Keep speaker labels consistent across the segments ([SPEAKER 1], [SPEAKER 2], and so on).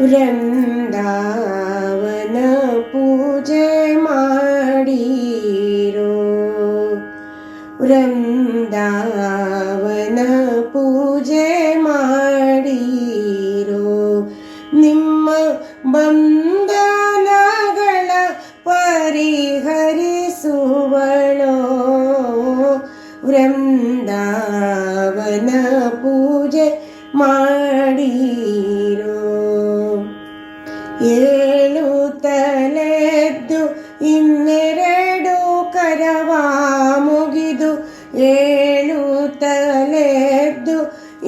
[SPEAKER 1] ವೃಂದಾವನ ಪೂಜೆ ಮಾಡಿರೋ ವೃಂದಾವನ ಪೂಜೆ ಮಾಡಿರೋ ನಿಮ್ಮ ಬಂಧನಗಳ ಪರಿಹರಿಸುವಳೋ ವೃಂದಾವನ ಪೂಜೆ ಮಾಡಿರೋ ಏಳು ತಲೆದ್ದು ಇನ್ನೆರಡು ಕರವ ಮುಗಿದು ಏಳು ತಲೆದ್ದು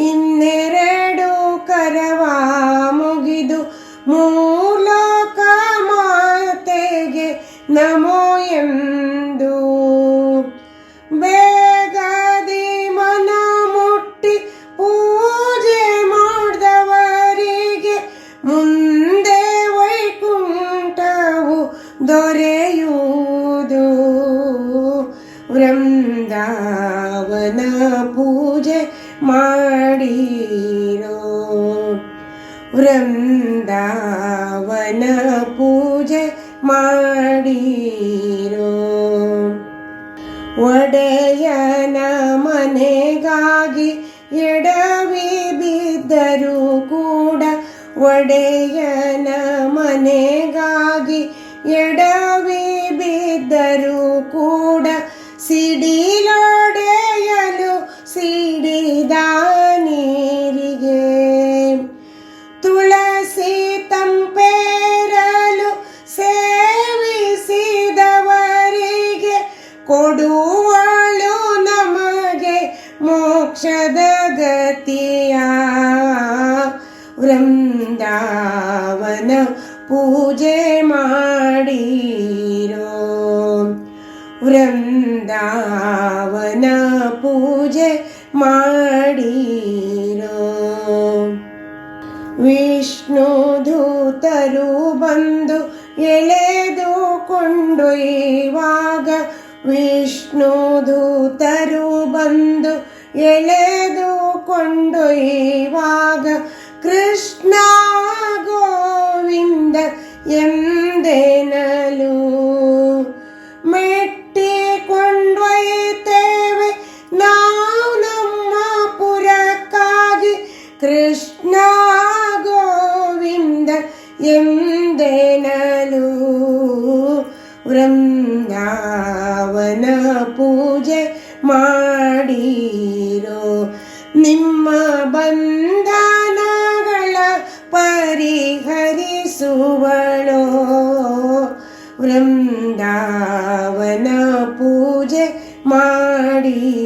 [SPEAKER 1] ಇನ್ನೆರಡು ಕರವ ಮುಗಿದು ಮೂಲಕ ಮಾತೆಗೆ ನಮೋ ಎಂದು ದೊರೆಯುವುದು. ವೃಂದಾವನ ಪೂಜೆ ಮಾಡಿರೋ. ವೃಂದಾವನ ಪೂಜೆ ಮಾಡಿರೋ. ಒಡೆಯನ ಮನೆಗಾಗಿ ಎಡವಿ ಬಿದ್ದರೂ ಕೂಡ ಒಡೆಯನ ಮನೆಗಾಗಿ ಎಡವಿ ಬಿದ್ದರೂ ಕೂಡ ಸಿಡಿಲೊಡೆಯಲು ಸಿಡಿದ ನೀರಿಗೆ. ತುಳಸಿ ತಂಪೇರಲು ಸೇವಿಸಿದವರಿಗೆ ಕೊಡುವಳು ನಮಗೆ ಮೋಕ್ಷದ ಗತಿಯ ವೃಂದಾವನ ಪೂಜೆ ಮಾಡಿರೋ ವೃಂದಾವನ ಪೂಜೆ ಮಾಡಿರೋ. ವಿಷ್ಣು ದೂತರು ಬಂದು ಎಳೆದುಕೊಂಡೊಯ್ಯುವಾಗ ವಿಷ್ಣು ದೂತರು ಬಂದು ಎಳೆದುಕೊಂಡೊಯ್ಯುವಾಗ ಕೃಷ್ಣ ಗೋವಿಂದ ಎಂದೆನಲು? ಮೆಟ್ಟಿಕೊಂಡೊಯ್ತೇವೆ ನಾವು ನಮ್ಮ ಪುರಕ್ಕಾಗಿ ಕೃಷ್ಣ ಗೋವಿಂದ ಎಂದೆನಲು? ವೃಂದಾವನ ಪೂಜೆ ಮಾಡಿರೋ ನಿಮ್ಮ ಬಂಧನಗಳ ಪರಿಹರಿಸುವಳೋ ವೃಂದಾವನ ಪೂಜೆ ಮಾಡಿರೋ